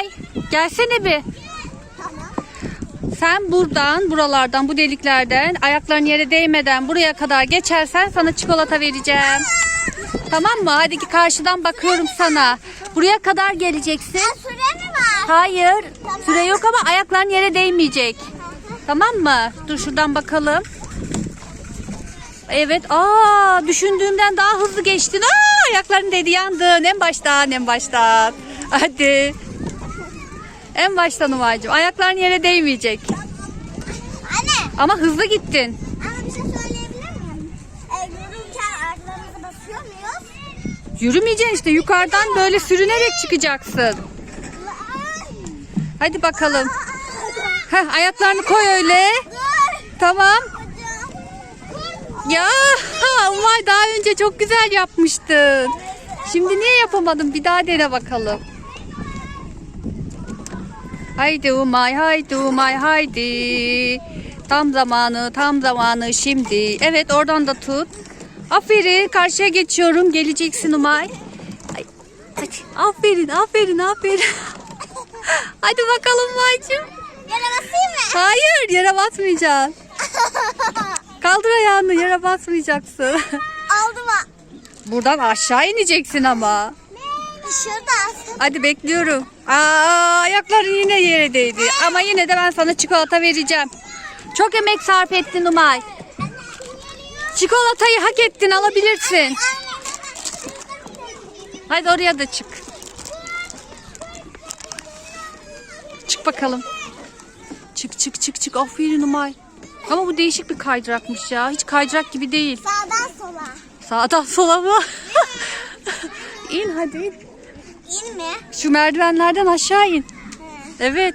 Umay. Gelsene bir. Tamam. Sen buradan, buralardan, bu deliklerden ayakların yere değmeden buraya kadar geçersen sana çikolata vereceğim. Tamam mı? Hadi ki karşıdan bakıyorum sana. Buraya kadar geleceksin. Süre mi var? Hayır. Süre yok ama ayakların yere değmeyecek. Tamam mı? Dur şuradan bakalım. Evet. Aa, düşündüğümden daha hızlı geçtin. Aa, ayakların dedi yandın. En baştan, en baştan. Hadi. En baştan Umay'cığım. Ayakların yere değmeyecek. Anne. Ama hızlı gittin. Bir şey söyleyebilir miyim? E, yürürken ayaklarımızı basıyor muyuz? Yürümeyeceksin işte. Yukarıdan böyle sürünerek çıkacaksın. Hadi bakalım. Heh, ayaklarını koy öyle. Tamam. Ya Umay daha önce çok güzel yapmıştın. Şimdi niye yapamadın? Bir daha dene bakalım. Haydi Umay, haydi Umay, haydi. Tam zamanı, tam zamanı şimdi. Evet oradan da tut. Aferin, karşıya geçiyorum. Geleceksin Umay. Ay, hadi. Aferin, aferin, aferin. Hadi bakalım Umay'cığım. Yere basayım mı? Hayır, yere basmayacaksın. Kaldır ayağını, yere basmayacaksın. Aldım ha. Buradan aşağı ineceksin ama. Şurada. Hadi bekliyorum. Aa, ayakların yine yere değdi. Ama yine de ben sana çikolata vereceğim. Çok emek sarf ettin Umay. Çikolatayı hak ettin alabilirsin. Hadi oraya da çık. Çık bakalım. Çık çık çık çık. Aferin Umay. Ama bu değişik bir kaydırakmış ya. Hiç kaydırak gibi değil. Sağdan sola. Sağdan sola mı? in hadi in. Mi? Şu merdivenlerden aşağı in. Evet.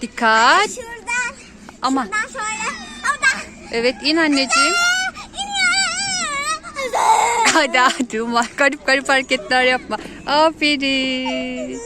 Dikkat. Şuradan. Ama Şuradan. Oradan. evet in anneciğim. Hadi hadi Umar. Garip garip hareketler yapma. Aferin.